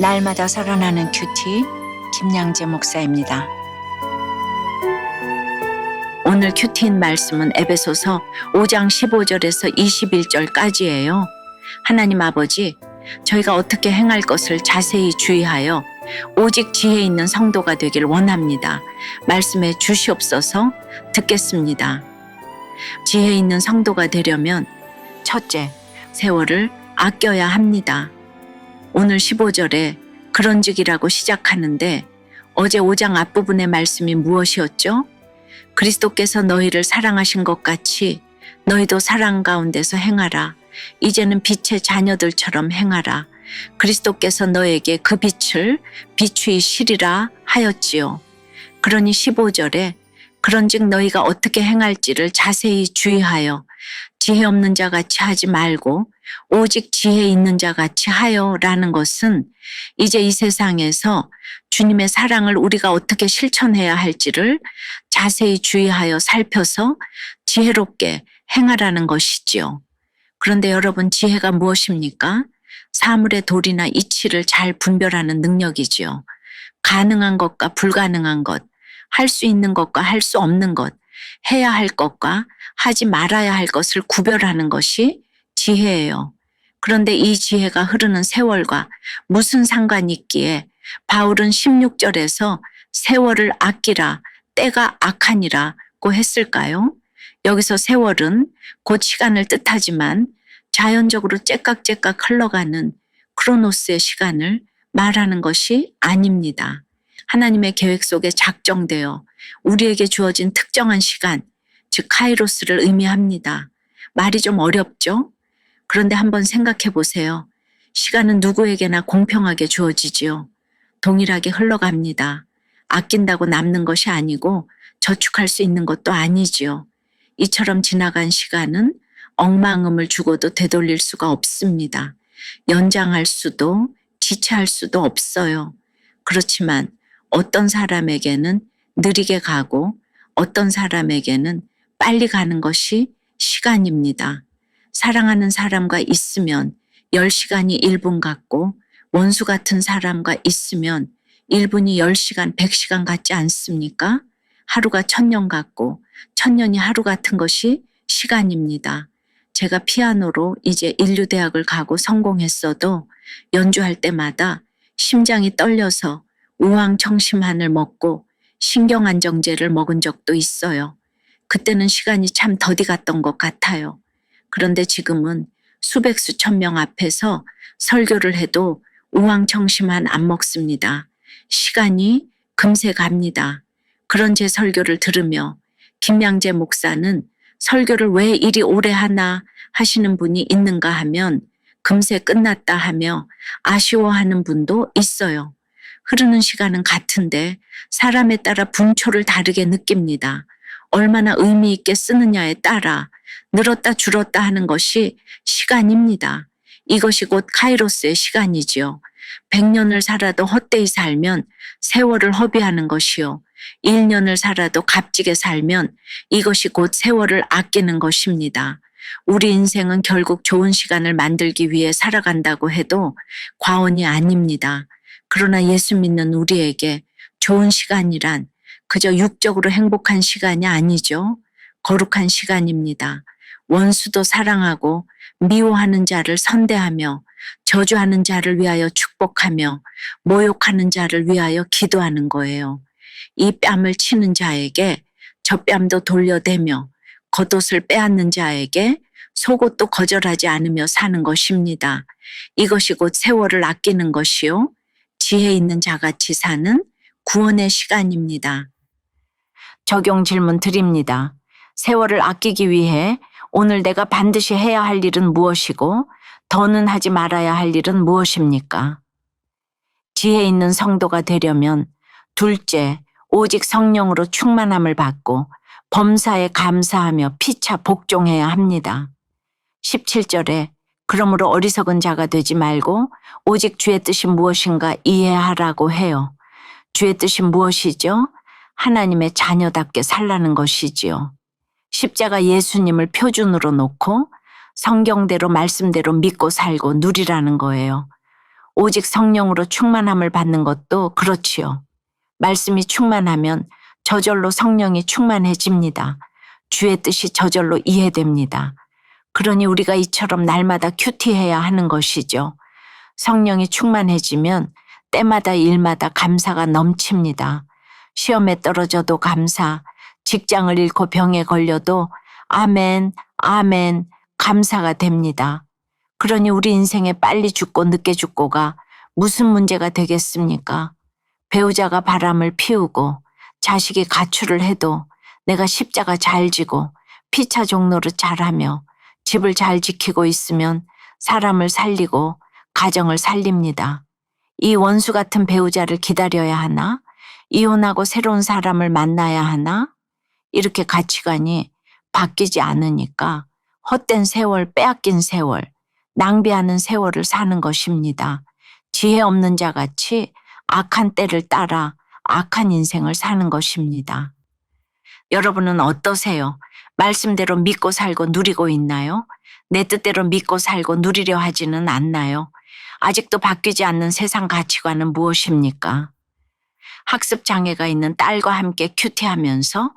날마다 살아나는 큐티 김양재 목사입니다. 오늘 큐티인 말씀은 에베소서 5장 15절에서 21절까지예요. 하나님 아버지, 저희가 어떻게 행할 것을 자세히 주의하여 오직 지혜 있는 성도가 되길 원합니다. 말씀해 주시옵소서 듣겠습니다. 지혜 있는 성도가 되려면 첫째, 세월을 아껴야 합니다. 오늘 15절에 그런즉이라고 시작하는데 어제 5장 앞부분의 말씀이 무엇이었죠? 그리스도께서 너희를 사랑하신 것 같이 너희도 사랑 가운데서 행하라. 이제는 빛의 자녀들처럼 행하라. 그리스도께서 너에게 그 빛을 비추이 시리라 하였지요. 그러니 15절에 그런즉 너희가 어떻게 행할지를 자세히 주의하여 지혜 없는 자 같이 하지 말고 오직 지혜 있는 자 같이 하여라는 것은 이제 이 세상에서 주님의 사랑을 우리가 어떻게 실천해야 할지를 자세히 주의하여 살펴서 지혜롭게 행하라는 것이지요. 그런데 여러분 지혜가 무엇입니까? 사물의 도리나 이치를 잘 분별하는 능력이지요. 가능한 것과 불가능한 것, 할 수 있는 것과 할 수 없는 것, 해야 할 것과 하지 말아야 할 것을 구별하는 것이 지혜예요. 그런데 이 지혜가 흐르는 세월과 무슨 상관이 있기에 바울은 16절에서 세월을 아끼라 때가 악하니라고 했을까요? 여기서 세월은 곧 시간을 뜻하지만 자연적으로 째깍째깍 흘러가는 크로노스의 시간을 말하는 것이 아닙니다. 하나님의 계획 속에 작정되어 우리에게 주어진 특정한 시간, 즉 카이로스를 의미합니다. 말이 좀 어렵죠? 그런데 한번 생각해 보세요. 시간은 누구에게나 공평하게 주어지지요. 동일하게 흘러갑니다. 아낀다고 남는 것이 아니고 저축할 수 있는 것도 아니지요. 이처럼 지나간 시간은 엉망음을 주고도 되돌릴 수가 없습니다. 연장할 수도 지체할 수도 없어요. 그렇지만 어떤 사람에게는 느리게 가고 어떤 사람에게는 빨리 가는 것이 시간입니다. 사랑하는 사람과 있으면 10시간이 1분 같고 원수 같은 사람과 있으면 1분이 10시간, 100시간 같지 않습니까? 하루가 천년 같고 천년이 하루 같은 것이 시간입니다. 제가 피아노로 이제 인류대학을 가고 성공했어도 연주할 때마다 심장이 떨려서 우황청심환을 먹고 신경안정제를 먹은 적도 있어요. 그때는 시간이 참 더디 갔던 것 같아요. 그런데 지금은 수백 수천 명 앞에서 설교를 해도 우황청심환 안 먹습니다. 시간이 금세 갑니다. 그런 제 설교를 들으며 김양재 목사는 설교를 왜 이리 오래 하나 하시는 분이 있는가 하면 금세 끝났다 하며 아쉬워하는 분도 있어요. 흐르는 시간은 같은데 사람에 따라 분초를 다르게 느낍니다. 얼마나 의미 있게 쓰느냐에 따라 늘었다 줄었다 하는 것이 시간입니다. 이것이 곧 카이로스의 시간이지요. 100년을 살아도 헛되이 살면 세월을 허비하는 것이요. 1년을 살아도 값지게 살면 이것이 곧 세월을 아끼는 것입니다. 우리 인생은 결국 좋은 시간을 만들기 위해 살아간다고 해도 과언이 아닙니다. 그러나 예수 믿는 우리에게 좋은 시간이란 그저 육적으로 행복한 시간이 아니죠. 거룩한 시간입니다. 원수도 사랑하고 미워하는 자를 선대하며 저주하는 자를 위하여 축복하며 모욕하는 자를 위하여 기도하는 거예요. 이 뺨을 치는 자에게 저 뺨도 돌려대며 겉옷을 빼앗는 자에게 속옷도 거절하지 않으며 사는 것입니다. 이것이 곧 세월을 아끼는 것이요. 지혜 있는 자같이 사는 구원의 시간입니다. 적용 질문 드립니다. 세월을 아끼기 위해 오늘 내가 반드시 해야 할 일은 무엇이고 더는 하지 말아야 할 일은 무엇입니까? 지혜 있는 성도가 되려면 둘째, 오직 성령으로 충만함을 받고 범사에 감사하며 피차 복종해야 합니다. 17절에 그러므로 어리석은 자가 되지 말고 오직 주의 뜻이 무엇인가 이해하라고 해요. 주의 뜻이 무엇이죠? 하나님의 자녀답게 살라는 것이지요. 십자가 예수님을 표준으로 놓고 성경대로 말씀대로 믿고 살고 누리라는 거예요. 오직 성령으로 충만함을 받는 것도 그렇지요. 말씀이 충만하면 저절로 성령이 충만해집니다. 주의 뜻이 저절로 이해됩니다. 그러니 우리가 이처럼 날마다 큐티해야 하는 것이죠. 성령이 충만해지면 때마다 일마다 감사가 넘칩니다. 시험에 떨어져도 감사, 직장을 잃고 병에 걸려도 아멘, 아멘, 감사가 됩니다. 그러니 우리 인생에 빨리 죽고 늦게 죽고가 무슨 문제가 되겠습니까? 배우자가 바람을 피우고 자식이 가출을 해도 내가 십자가 잘 지고 피차 종로를 잘하며 집을 잘 지키고 있으면 사람을 살리고 가정을 살립니다. 이 원수 같은 배우자를 기다려야 하나? 이혼하고 새로운 사람을 만나야 하나? 이렇게 가치관이 바뀌지 않으니까 헛된 세월, 빼앗긴 세월, 낭비하는 세월을 사는 것입니다. 지혜 없는 자 같이 악한 때를 따라 악한 인생을 사는 것입니다. 여러분은 어떠세요? 말씀대로 믿고 살고 누리고 있나요? 내 뜻대로 믿고 살고 누리려 하지는 않나요? 아직도 바뀌지 않는 세상 가치관은 무엇입니까? 학습 장애가 있는 딸과 함께 큐티하면서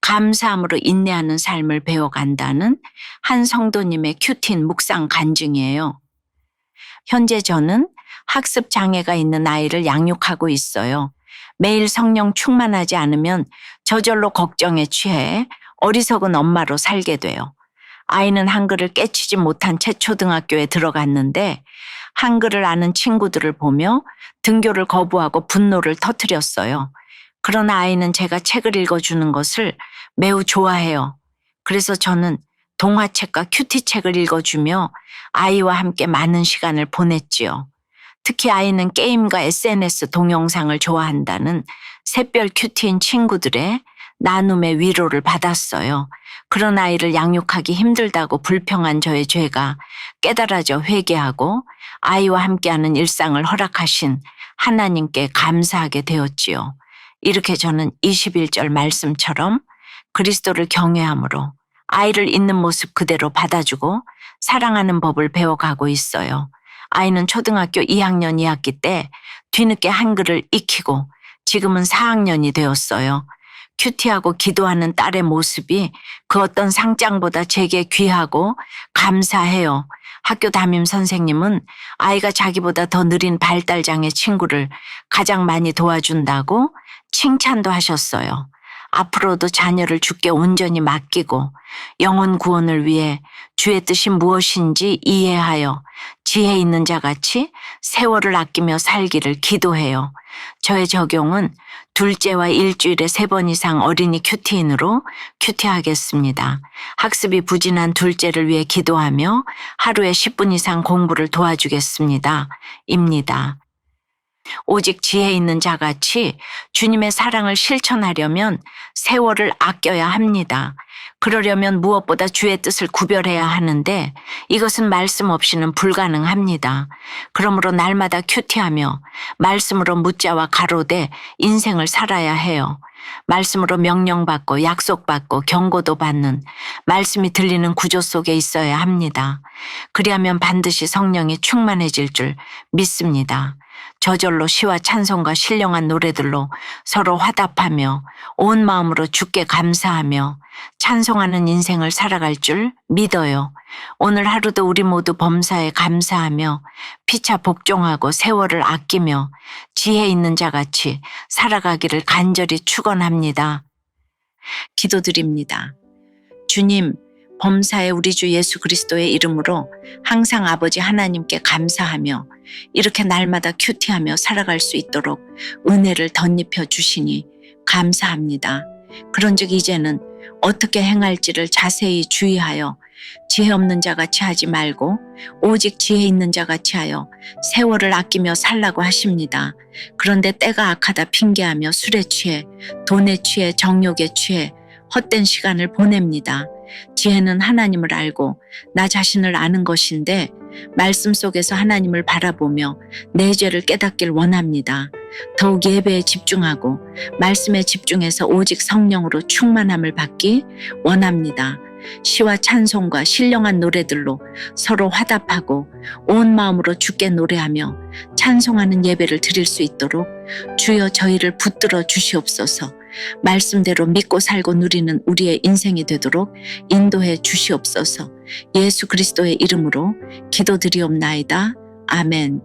감사함으로 인내하는 삶을 배워간다는 한 성도님의 큐티인 묵상 간증이에요. 현재 저는 학습 장애가 있는 아이를 양육하고 있어요. 매일 성령 충만하지 않으면 저절로 걱정에 취해 어리석은 엄마로 살게 돼요. 아이는 한글을 깨치지 못한 채 초등학교에 들어갔는데 한글을 아는 친구들을 보며 등교를 거부하고 분노를 터뜨렸어요. 그러나 아이는 제가 책을 읽어주는 것을 매우 좋아해요. 그래서 저는 동화책과 큐티책을 읽어주며 아이와 함께 많은 시간을 보냈지요. 특히 아이는 게임과 SNS 동영상을 좋아한다는 샛별 큐티인 친구들의 나눔의 위로를 받았어요. 그런 아이를 양육하기 힘들다고 불평한 저의 죄가 깨달아져 회개하고 아이와 함께하는 일상을 허락하신 하나님께 감사하게 되었지요. 이렇게 저는 21절 말씀처럼 그리스도를 경외함으로 아이를 있는 모습 그대로 받아주고 사랑하는 법을 배워가고 있어요. 아이는 초등학교 2학년 2학기 때 뒤늦게 한글을 익히고 지금은 4학년이 되었어요. 큐티하고 기도하는 딸의 모습이 그 어떤 상장보다 제게 귀하고 감사해요. 학교 담임 선생님은 아이가 자기보다 더 느린 발달장애 친구를 가장 많이 도와준다고 칭찬도 하셨어요. 앞으로도 자녀를 주께 온전히 맡기고 영혼 구원을 위해 주의 뜻이 무엇인지 이해하여 지혜 있는 자 같이 세월을 아끼며 살기를 기도해요. 저의 적용은 둘째와 일주일에 세 번 이상 어린이 큐티인으로 큐티하겠습니다. 학습이 부진한 둘째를 위해 기도하며 하루에 10분 이상 공부를 도와주겠습니다. 입니다. 오직 지혜 있는 자같이 주님의 사랑을 실천하려면 세월을 아껴야 합니다. 그러려면 무엇보다 주의 뜻을 구별해야 하는데 이것은 말씀 없이는 불가능합니다. 그러므로 날마다 큐티하며 말씀으로 묻자와 가로되 인생을 살아야 해요. 말씀으로 명령받고 약속받고 경고도 받는 말씀이 들리는 구조 속에 있어야 합니다. 그리하면 반드시 성령이 충만해질 줄 믿습니다. 저절로 시와 찬송과 신령한 노래들로 서로 화답하며 온 마음으로 주께 감사하며 찬송하는 인생을 살아갈 줄 믿어요. 오늘 하루도 우리 모두 범사에 감사하며 피차 복종하고 세월을 아끼며 지혜 있는 자같이 살아가기를 간절히 축원합니다. 기도드립니다. 주님, 범사에 우리 주 예수 그리스도의 이름으로 항상 아버지 하나님께 감사하며 이렇게 날마다 큐티하며 살아갈 수 있도록 은혜를 덧입혀 주시니 감사합니다. 그런즉 이제는 어떻게 행할지를 자세히 주의하여 지혜 없는 자 같이 하지 말고 오직 지혜 있는 자 같이 하여 세월을 아끼며 살라고 하십니다. 그런데 때가 악하다 핑계하며 술에 취해 돈에 취해 정욕에 취해 헛된 시간을 보냅니다. 지혜는 하나님을 알고 나 자신을 아는 것인데 말씀 속에서 하나님을 바라보며 내 죄를 깨닫길 원합니다. 더욱 예배에 집중하고 말씀에 집중해서 오직 성령으로 충만함을 받기 원합니다. 시와 찬송과 신령한 노래들로 서로 화답하고 온 마음으로 주께 노래하며 찬송하는 예배를 드릴 수 있도록 주여 저희를 붙들어 주시옵소서 말씀대로 믿고 살고 누리는 우리의 인생이 되도록 인도해 주시옵소서 예수 그리스도의 이름으로 기도드리옵나이다. 아멘.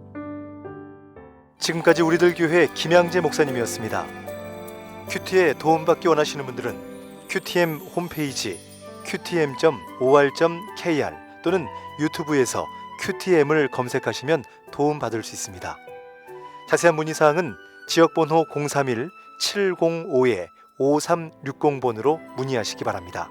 지금까지 우리들 교회 김양재 목사님이었습니다. 큐티에 도움받기 원하시는 분들은 큐티엠 홈페이지 qtm.or.kr 또는 유튜브에서 큐티엠을 검색하시면 도움받을 수 있습니다. 자세한 문의사항은 지역번호 031-705-5360번으로 문의하시기 바랍니다.